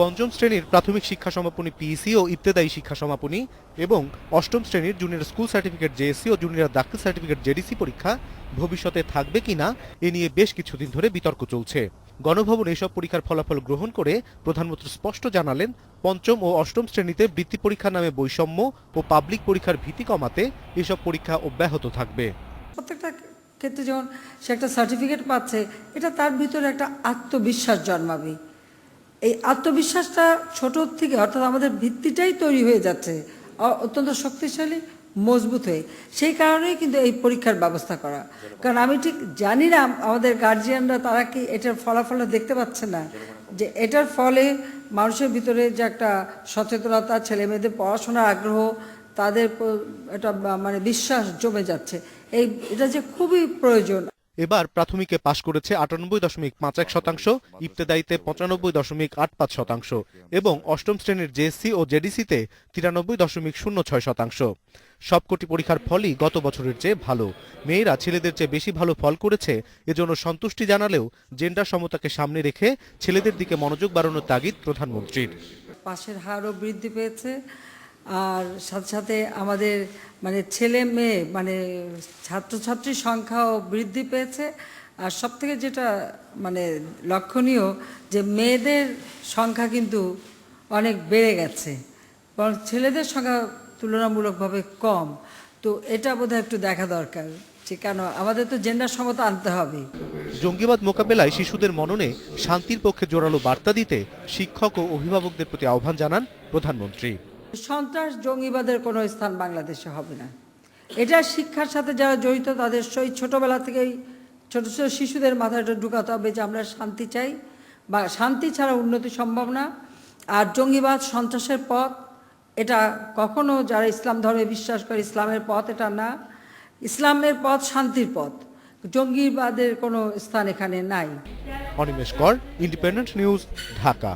পঞ্চম শ্রেণির প্রাথমিক শিক্ষা সমাপনী পিইসি ও ইবতেদায়ী শিক্ষা সমাপনী এবং অষ্টম শ্রেণির জুনিয়র স্কুল সার্টিফিকেট জেএসসি ও জুনিয়র দাখিল সার্টিফিকেট জেডিসি পরীক্ষা ভবিষ্যতে থাকবে কিনা এ নিয়ে বেশ কিছুদিন ধরে বিতর্ক চলছে। গণভবন এসব পরীক্ষার ফলাফল গ্রহণ করে প্রধানমন্ত্রী স্পষ্ট জানালেন, পঞ্চম ও অষ্টম শ্রেণীতে বৃত্তি পরীক্ষা নামে বৈষম্য ও পাবলিক পরীক্ষার ভীতি কমাতে এসব পরীক্ষা অব্যাহত থাকবে। প্রত্যেকটা ক্ষেত্রে যখন সে একটা সার্টিফিকেট পাচ্ছে, এটা তার ভিতরে একটা আত্মবিশ্বাস জন্মাবে। এই আত্মবিশ্বাসটা ছোট থেকে, অর্থাৎ আমাদের ভিত্তিটাই তৈরি হয়ে যাচ্ছে অত্যন্ত শক্তিশালী, মজবুত হয়ে। সেই কারণেই কিন্তু এই পরীক্ষার ব্যবস্থা করা। কারণ আমি ঠিক জানি না, আমাদের গার্জিয়ানরা তারা কি এটার ফলাফল দেখতে পাচ্ছে না? যে এটার ফলে মানুষের ভিতরে যে একটা সচেতনতা ছেলে মেয়েদের পড়াশোনার আগ্রহ, তাদের একটা মানে বিশ্বাস জমে যাচ্ছে। এই, এটা যে খুবই প্রয়োজন। এবার প্রাথমিকে পাশ করেছে আটানব্বই দশমিক পাঁচ এক শতাংশ ইবতেদায়ীতে পঁচানব্বই দশমিক আট পাঁচ শতাংশ এবং অষ্টম শ্রেণির জেএসসি ও জেডিসিতে তিরানব্বই দশমিক শূন্য ছয় শতাংশ। সবকটি পরীক্ষার ফলই গত বছরের চেয়ে ভালো। মেয়েরা ছেলেদের চেয়ে বেশি ভালো ফল করেছে, এজন্য সন্তুষ্টি জানালেও জেন্ডার সমতাকে সামনে রেখে ছেলেদের দিকে মনোযোগ বাড়ানোর তাগিদ প্রধানমন্ত্রীর। পাশের হারও বৃদ্ধি পেয়েছে। আর সাথে সাথে আমাদের মানে ছেলে মেয়ে মানে ছাত্রছাত্রীর সংখ্যাও বৃদ্ধি পেয়েছে। আর সব থেকে যেটা মানে লক্ষণীয় যে মেয়েদের সংখ্যা কিন্তু অনেক বেড়ে গেছে, বরং ছেলেদের সংখ্যা তুলনামূলকভাবে কম। তো এটা বোধহয় একটু দেখা দরকার যে কেন আমাদের তো জেন্ডার সমতা আনতে হবে। জঙ্গিবাদ মোকাবেলায় শিশুদের মননে শান্তির পক্ষে জোরালো বার্তা দিতে শিক্ষক ও অভিভাবকদের প্রতি আহ্বান জানান প্রধানমন্ত্রী। সন্ত্রাস জঙ্গিবাদের কোনো স্থান বাংলাদেশে হবে না। এটা শিক্ষার সাথে যারা জড়িত, তাদের সেই ছোটবেলা থেকেই ছোট ছোট শিশুদের মাথায় এটা ঢুকাতে হবে যে আমরা শান্তি চাই বা শান্তি ছাড়া উন্নতি সম্ভব না। আর জঙ্গিবাদ সন্ত্রাসের পথ, এটা কখনো যারা ইসলাম ধর্মে বিশ্বাস করে ইসলামের পথ এটা না। ইসলামের পথ শান্তির পথ। জঙ্গিবাদের কোনো স্থান এখানে নাই। অনিমেষ কর ইন্ডিপেন্ডেন্ট নিউজ, ঢাকা।